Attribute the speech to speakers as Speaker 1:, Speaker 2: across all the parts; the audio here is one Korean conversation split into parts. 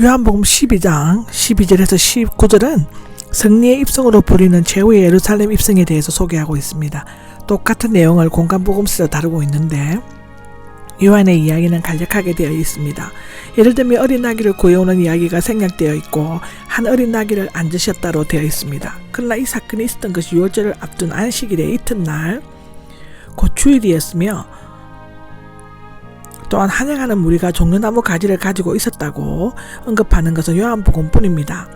Speaker 1: 요한복음 12장 12절에서 19절은 승리의 입성으로 부리는 최후의 예루살렘 입성에 대해서 소개하고 있습니다. 똑같은 내용을 공간복음서로 다루고 있는데 요한의 이야기는 간략하게 되어 있습니다. 예를 들면 어린 나귀를 구해오는 이야기가 생략되어 있고 한 어린 나귀를 앉으셨다로 되어 있습니다. 그러나 이 사건이 있었던 것이 6월절을 앞둔 안식일의 이튿날 곧 주일이었으며 또한 환영하는 무리가 종려나무 가지를 가지고 있었다고 언급하는 것은 요한복음뿐입니다.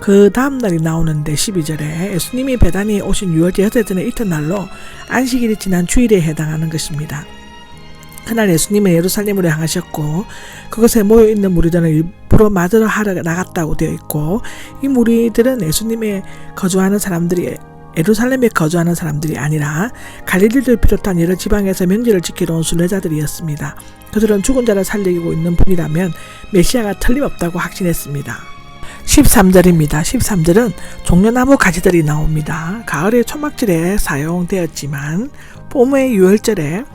Speaker 1: 그 다음 날이 나오는데 12절에 예수님이 배단이 오신 6월째 여섯째는 이튿날로 안식일이 지난 주일에 해당하는 것입니다. 그날 예수님은 예루살렘으로 향하셨고 그곳에 모여 있는 무리들은 일부러 맞으러 하러 나갔다고 되어 있고 이 무리들은 예수님의 거주하는 사람들이 예루살렘에 거주하는 사람들이 아니라 갈릴리를 비롯한 여러 지방에서 명절을 지키러 온 순례자들이었습니다. 그들은 죽은 자를 살리고 있는 분이라면 메시아가 틀림없다고 확신했습니다. 13절입니다. 13절은 종려나무 가지들이 나옵니다. 가을의 초막절에 사용되었지만 봄의 6월절에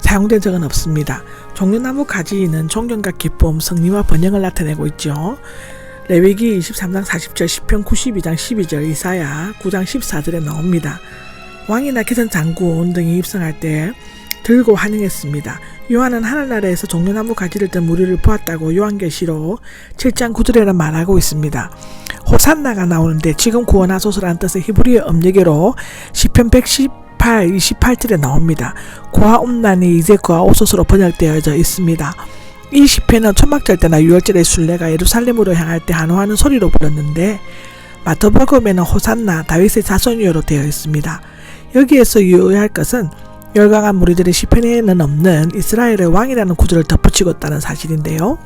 Speaker 1: 사용된 적은 없습니다. 종려나무 가지는 존경과 기쁨, 승리와 번영을 나타내고 있죠. 레위기 23장 40절, 10편 92장 12절, 이사야 9장 14절에 나옵니다. 왕이나 개선 장군 등이 입성할 때 들고 환영했습니다. 요한은 하늘나라에서 종려나무 가지를 든 무리를 보았다고 요한계시로 7장 9절에는 말하고 있습니다. 호산나가 나오는데 지금 구원하소서라는 뜻의 히브리어 음력으로 10편 118, 28절에 나옵니다. 고아옴난이 이제 고아오소서로 번역되어져 있습니다. 이 시편은 천막절 때나 유월절의 순례가 예루살렘으로 향할 때 한호하는 소리로 불렀는데 마토복음에는 호산나 다윗의 자손이요로 되어 있습니다. 여기에서 유의할 것은 열강한 무리들의 시편에는 없는 이스라엘의 왕이라는 구절을 덧붙이고 있다는 사실인데요.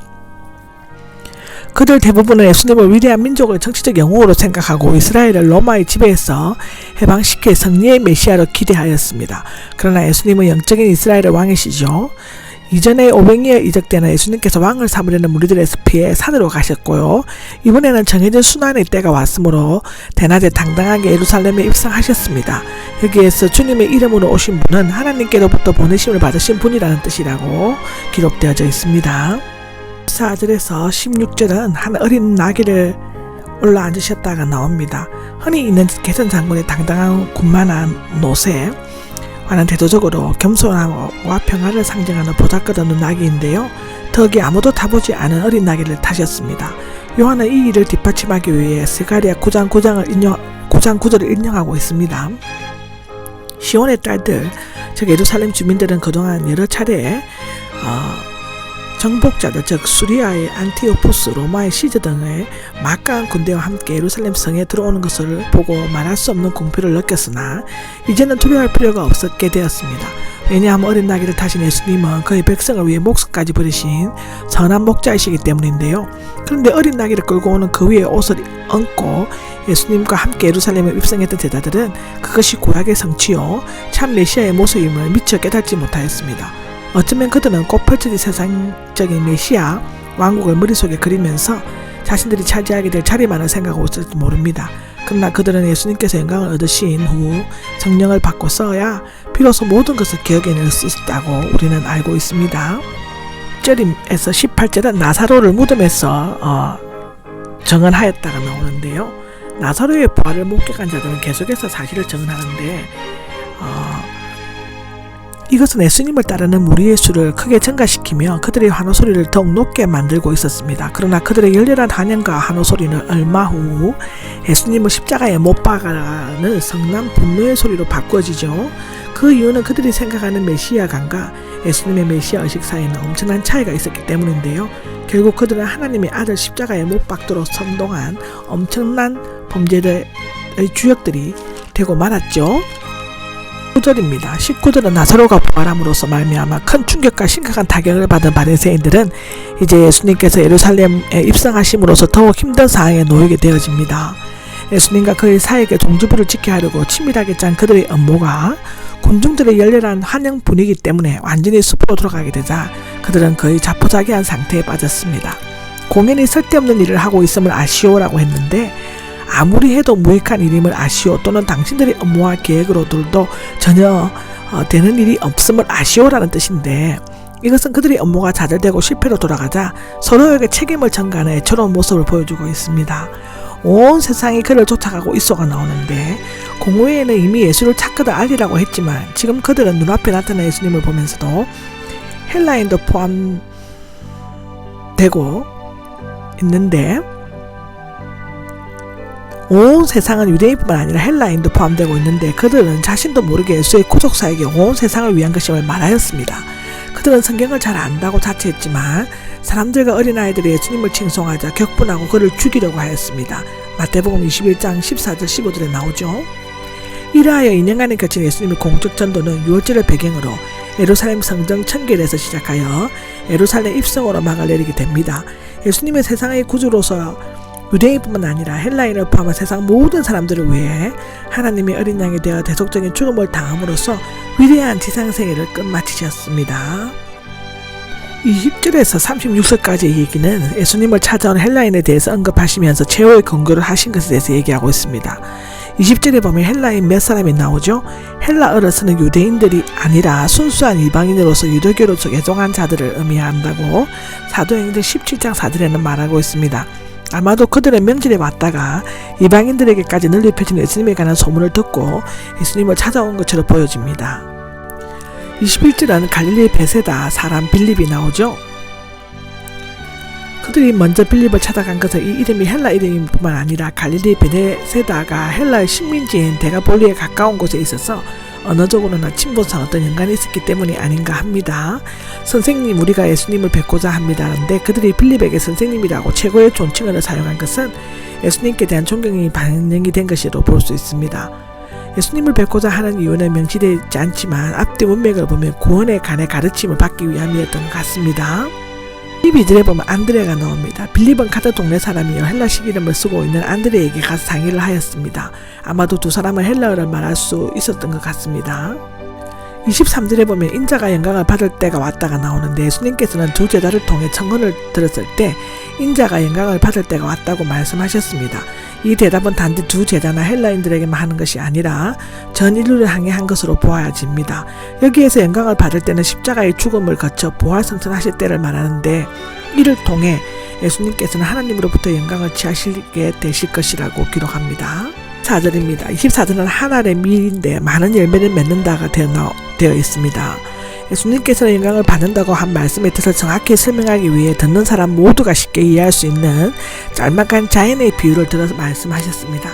Speaker 1: 그들 대부분은 예수님을 위대한 민족의 정치적 영웅으로 생각하고 이스라엘을 로마의 지배에서 해방시킬 승리의 메시아로 기대하였습니다. 그러나 예수님은 영적인 이스라엘의 왕이시죠. 이전에 오병이어 이적 때는 예수님께서 왕을 삼으려는 무리들에서 피해 산으로 가셨고요. 이번에는 정해진 순환의 때가 왔으므로 대낮에 당당하게 예루살렘에 입성하셨습니다. 여기에서 주님의 이름으로 오신 분은 하나님께로부터 보내심을 받으신 분이라는 뜻이라고 기록되어져 있습니다. 14절에서 16절은 한 어린 나귀를 올라 앉으셨다가 나옵니다. 흔히 있는 개선 장군의 당당한 군만한 노새, 와는 대조적으로 겸손함과 평화를 상징하는 보잘것없는 나귀인데요. 덕이 아무도 타보지 않은 어린 나귀를 타셨습니다. 요한은 이 일을 뒷받침하기 위해 스가리아 9장 9장을 인용 9장 9절을 인용하고 있습니다. 시온의 딸들, 즉 예루살렘 주민들은 그동안 여러 차례 어, 정복자들 즉 수리아의 안티오포스, 로마의 시즈 등의 막강한 군대와 함께 예루살렘 성에 들어오는 것을 보고 말할 수 없는 공포를 느꼈으나 이제는 두려워할 필요가 없었게 되었습니다. 왜냐하면 어린 나귀를 타신 예수님은 그의 백성을 위해 목숨까지 버리신 선한 목자이시기 때문인데요. 그런데 어린 나귀를 끌고 오는 그 위에 옷을 얹고 예수님과 함께 예루살렘에 입성했던 제자들은 그것이 구약의 성취요 참 메시아의 모습임을 미처 깨닫지 못하였습니다. 어쩌면 그들은 꽃펼쳐진 세상적인 메시아 왕국을 머릿속에 그리면서 자신들이 차지하게 될 자리만을 생각하고 있을지 모릅니다. 그러나 그들은 예수님께서 영광을 얻으신 후 성령을 받고 써야 비로소 모든 것을 기억해낼 수 있다고 우리는 알고 있습니다. 1절에서 18절은 나사로를 무덤에서 어, 정언하였다가 나오는데요. 나사로의 부활을 목격한 자들은 계속해서 사실을 정언하는데 어, 이것은 예수님을 따르는 무리의 수를 크게 증가시키며 그들의 환호 소리를 더욱 높게 만들고 있었습니다. 그러나 그들의 열렬한 환영과 환호 소리는 얼마 후 예수님을 십자가에 못 박아라는 성난 분노의 소리로 바꿔지죠. 그 이유는 그들이 생각하는 메시아감과 예수님의 메시아 의식 사이에는 엄청난 차이가 있었기 때문인데요. 결국 그들은 하나님의 아들 십자가에 못 박도록 선동한 엄청난 범죄들의 주역들이 되고 말았죠. 19절입니다. 19절은 나사로가 부활함으로써 말미암아 큰 충격과 심각한 타격을 받은 바리새인들은 이제 예수님께서 예루살렘에 입성하심으로써 더욱 힘든 상황에 놓이게 되어집니다. 예수님과 그의 사역의 종주부를 지켜야 하려고 치밀하게 짠 그들의 업무가 군중들의 열렬한 환영 분위기 때문에 완전히 숲으로 돌아가게 되자 그들은 거의 자포자기한 상태에 빠졌습니다. 공연이 쓸데없는 일을 하고 있음을 아시오라고 했는데 아무리 해도 무익한 일임을 아시오 또는 당신들의 업무와 계획으로들도 전혀 어, 되는 일이 없음을 아시오라는 뜻인데 이것은 그들의 업무가 좌절되고 실패로 돌아가자 서로에게 책임을 전가하는 애처로운 모습을 보여주고 있습니다. 온 세상이 그를 쫓아가고 있어가 나오는데 공회에는 이미 예수를 찾거든 알리라고 했지만 지금 그들은 눈앞에 나타난 예수님을 보면서도 헬라인도 포함되고 있는데 온 세상은 유대인뿐만 아니라 헬라인도 포함되고 있는데 그들은 자신도 모르게 예수의 구속사에게 온 세상을 위한 것임을 말하였습니다. 그들은 성경을 잘 안다고 자처했지만 사람들과 어린아이들이 예수님을 칭송하자 격분하고 그를 죽이려고 하였습니다. 마태복음 21장 14절 15절에 나오죠. 이러하여 2년간에 거친 예수님의 공적 전도는 6월절을 배경으로 예루살렘 성정 청결에서 시작하여 예루살렘 입성으로 막을 내리게 됩니다. 예수님의 세상의 구주로서 유대인뿐만 아니라 헬라인을 포함한 세상 모든 사람들을 위해 하나님의 어린 양이 되어 대속적인 죽음을 당함으로써 위대한 지상생애를 끝마치셨습니다. 20절에서 36절까지의 얘기는 예수님을 찾아온 헬라인에 대해서 언급하시면서 최후의 근거를 하신 것에 대해서 얘기하고 있습니다. 20절에 보면 헬라인 몇 사람이 나오죠? 헬라어로서는 유대인들이 아니라 순수한 이방인으로서 유대교로서 개종한 자들을 의미한다고 사도행전 17장 4절에는 말하고 있습니다. 아마도 그들의 명절에 왔다가 이방인들에게까지 널리 펴진 예수님에 관한 소문을 듣고 예수님을 찾아온 것처럼 보여집니다. 21절에는 갈릴리 베세다 사람 빌립이 나오죠. 그들이 먼저 빌립을 찾아간 것은 이 이름이 헬라 이름뿐만 아니라 갈릴리 베세다가 헬라의 식민지인 데가볼리에 가까운 곳에 있어서 언어적으로나 친분상 어떤 연관이 있었기 때문이 아닌가 합니다. 선생님 우리가 예수님을 뵙고자 합니다는데 그들이 빌립에게 선생님이라고 최고의 존칭어를 사용한 것은 예수님께 대한 존경이 반영이 된 것이로 볼 수 있습니다. 예수님을 뵙고자 하는 이유는 명시되지 않지만 앞뒤 문맥을 보면 구원에 관해 가르침을 받기 위함이었던 것 같습니다. 12절에 보면 안드레가 나옵니다. 빌립은 카드 동네 사람이요 헬라식 이름을 쓰고 있는 안드레에게 가서 상의를 하였습니다. 아마도 두 사람은 헬라어를 말할 수 있었던 것 같습니다. 23절에 보면 인자가 영광을 받을 때가 왔다가 나오는데 예수님께서는 두 제자를 통해 청혼을 들었을 때 인자가 영광을 받을 때가 왔다고 말씀하셨습니다. 이 대답은 단지 두 제자나 헬라인들에게만 하는 것이 아니라 전 인류를 향해 한 것으로 보아집니다. 여기에서 영광을 받을 때는 십자가의 죽음을 거쳐 부활 성천하실 때를 말하는데 이를 통해 예수님께서는 하나님으로부터 영광을 취하시게 되실 것이라고 기록합니다. 4절입니다. 24절은 한 알의 밀인데 많은 열매를 맺는다가 되어, 되어 있습니다. 예수님께서는 영광을 받는다고 한 말씀의 뜻을 정확히 설명하기 위해 듣는 사람 모두가 쉽게 이해할 수 있는 짤막한 자연의 비유를 들어서 말씀하셨습니다.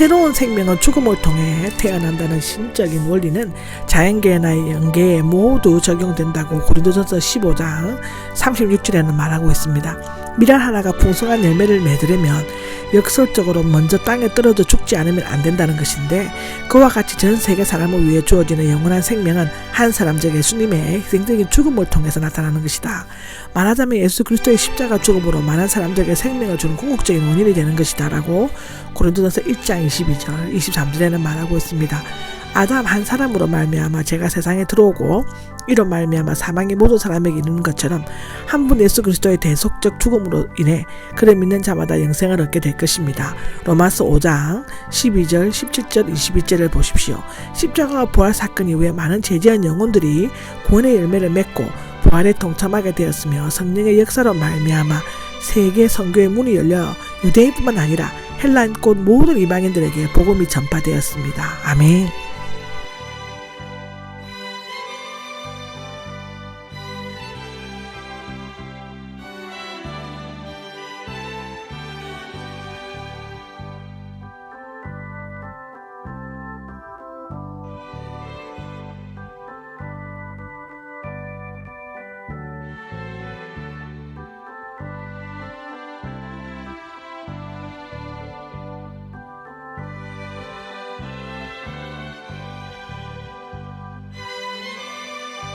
Speaker 1: 새로운 생명은 죽음을 통해 태어난다는 신적인 원리는 자연계나 연계에 모두 적용된다고 고린도전서 15장 36절에는 말하고 있습니다. 미랄 하나가 풍성한 열매를 맺으려면 역설적으로 먼저 땅에 떨어져 죽지 않으면 안 된다는 것인데 그와 같이 전 세계 사람을 위해 주어지는 영원한 생명은 한 사람 즉 예수님의 희생적인 죽음을 통해서 나타나는 것이다. 말하자면 예수 그리스도의 십자가 죽음으로 많은 사람들에게 생명을 주는 궁극적인 원인이 되는 것이다라고 고린도전서 1장 22절 23절에는 말하고 있습니다. 아담 한 사람으로 말미암아 제가 세상에 들어오고 이로 말미암아 사망이 모든 사람에게 이르는 것처럼 한 분 예수 그리스도의 대속적 죽음으로 인해 그를 믿는 자마다 영생을 얻게 될 것입니다. 로마서 5장 12절, 17절, 22절을 보십시오. 십자가와 부활 사건 이후에 많은 제지한 영혼들이 구원의 열매를 맺고 부활에 동참하게 되었으며 성령의 역사로 말미암아 세계 선교의 문이 열려 유대인뿐만 아니라 곧 모든 이방인들에게 복음이 전파되었습니다. 아멘.